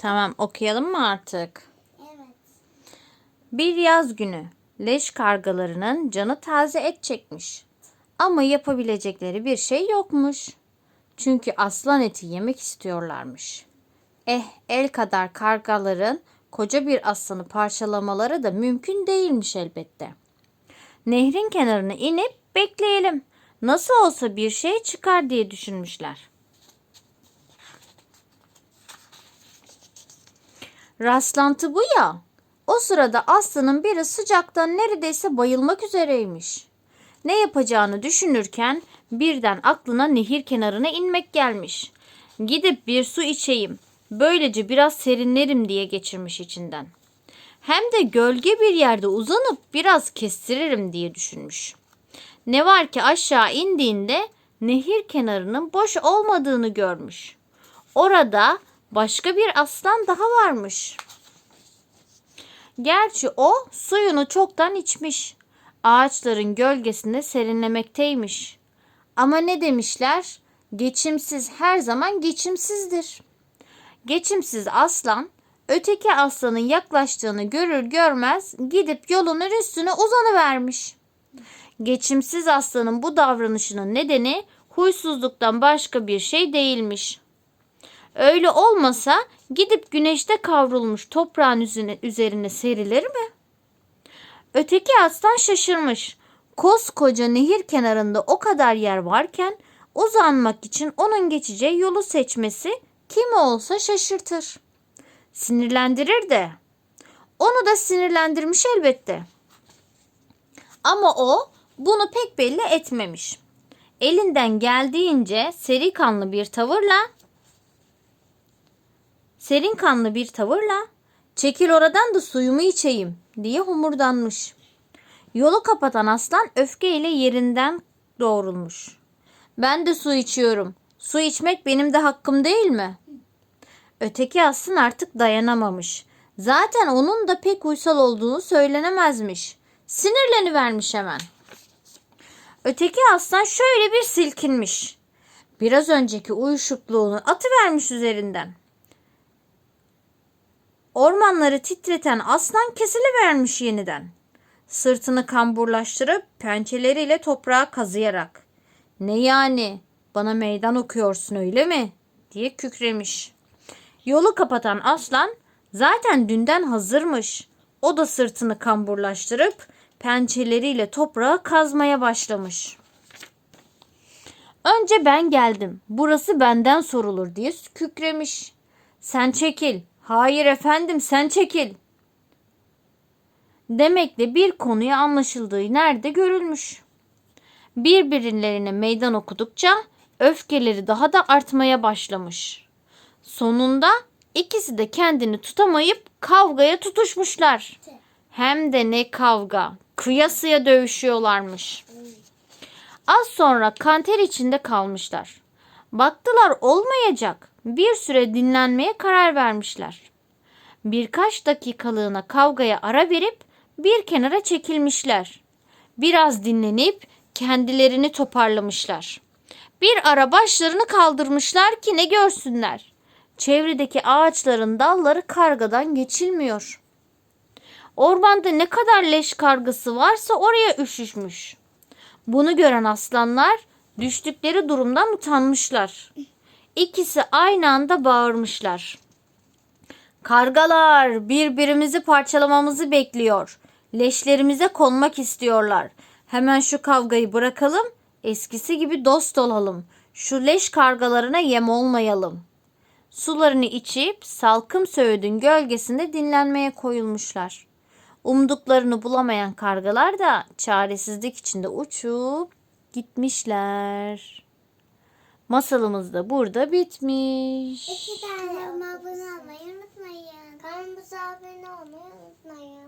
Tamam okuyalım mı artık? Evet. Bir yaz günü leş kargalarının canı taze et çekmiş. Ama yapabilecekleri bir şey yokmuş. Çünkü aslan eti yemek istiyorlarmış. Eh el kadar kargaların koca bir aslanı parçalamaları da mümkün değilmiş elbette. Nehrin kenarına inip bekleyelim. Nasıl olsa bir şey çıkar diye düşünmüşler. Rastlantı bu ya. O sırada aslanın biri sıcaktan neredeyse bayılmak üzereymiş. Ne yapacağını düşünürken birden aklına nehir kenarına inmek gelmiş. Gidip bir su içeyim. Böylece biraz serinlerim diye geçirmiş içinden. Hem de gölge bir yerde uzanıp biraz kestiririm diye düşünmüş. Ne var ki aşağı indiğinde nehir kenarının boş olmadığını görmüş. Orada başka bir aslan daha varmış. Gerçi o suyunu çoktan içmiş. Ağaçların gölgesinde serinlemekteymiş. Ama ne demişler? Geçimsiz her zaman geçimsizdir. Geçimsiz aslan öteki aslanın yaklaştığını görür görmez gidip yolunun üstüne uzanıvermiş. Geçimsiz aslanın bu davranışının nedeni huysuzluktan başka bir şey değilmiş. Öyle olmasa gidip güneşte kavrulmuş toprağın üzerine, üzerine serilir mi? Öteki aslan şaşırmış. Koskoca nehir kenarında o kadar yer varken uzanmak için onun geçeceği yolu seçmesi kimi olsa şaşırtır. Sinirlendirir de. Onu da sinirlendirmiş elbette. Ama o bunu pek belli etmemiş. Elinden geldiğince seri kanlı bir tavırla serin kanlı bir tavırla çekil oradan da suyumu içeyim diye homurdanmış. Yolu kapatan aslan öfkeyle yerinden doğrulmuş. Ben de su içiyorum. Su içmek benim de hakkım değil mi? Öteki aslan artık dayanamamış. Zaten onun da pek uysal olduğunu söylenemezmiş. Sinirlenivermiş hemen. Öteki aslan şöyle bir silkinmiş. Biraz önceki uyuşukluğunu atıvermiş üzerinden. Ormanları titreten aslan kesilivermiş yeniden. Sırtını kamburlaştırıp pençeleriyle toprağa kazıyarak. Ne yani? Bana meydan okuyorsun öyle mi? diye kükremiş. Yolu kapatan aslan zaten dünden hazırmış. O da sırtını kamburlaştırıp pençeleriyle toprağı kazmaya başlamış. Önce ben geldim. Burası benden sorulur diye kükremiş. Sen çekil. Hayır efendim sen çekil. Demekle bir konuya anlaşıldığı nerede görülmüş. Birbirlerine meydan okudukça öfkeleri daha da artmaya başlamış. Sonunda ikisi de kendini tutamayıp kavgaya tutuşmuşlar. Hem de ne kavga. Kıyasıya dövüşüyorlarmış. Az sonra kanter içinde kalmışlar. Baktılar olmayacak. Bir süre dinlenmeye karar vermişler. Birkaç dakikalığına kavgaya ara verip bir kenara çekilmişler. Biraz dinlenip kendilerini toparlamışlar. Bir ara başlarını kaldırmışlar ki ne görsünler. Çevredeki ağaçların dalları kargadan geçilmiyor. Ormanda ne kadar leş kargası varsa oraya üşüşmüş. Bunu gören aslanlar düştükleri durumdan utanmışlar. İkisi aynı anda bağırmışlar. Kargalar birbirimizi parçalamamızı bekliyor. Leşlerimize konmak istiyorlar. Hemen şu kavgayı bırakalım, eskisi gibi dost olalım. Şu leş kargalarına yem olmayalım. Sularını içip salkım söğüdün gölgesinde dinlenmeye koyulmuşlar. Umduklarını bulamayan kargalar da çaresizlik içinde uçup gitmişler. Masalımız da burada bitmiş. İki tane abone olmayı unutmayın. Kanalımıza abone olmayı unutmayın.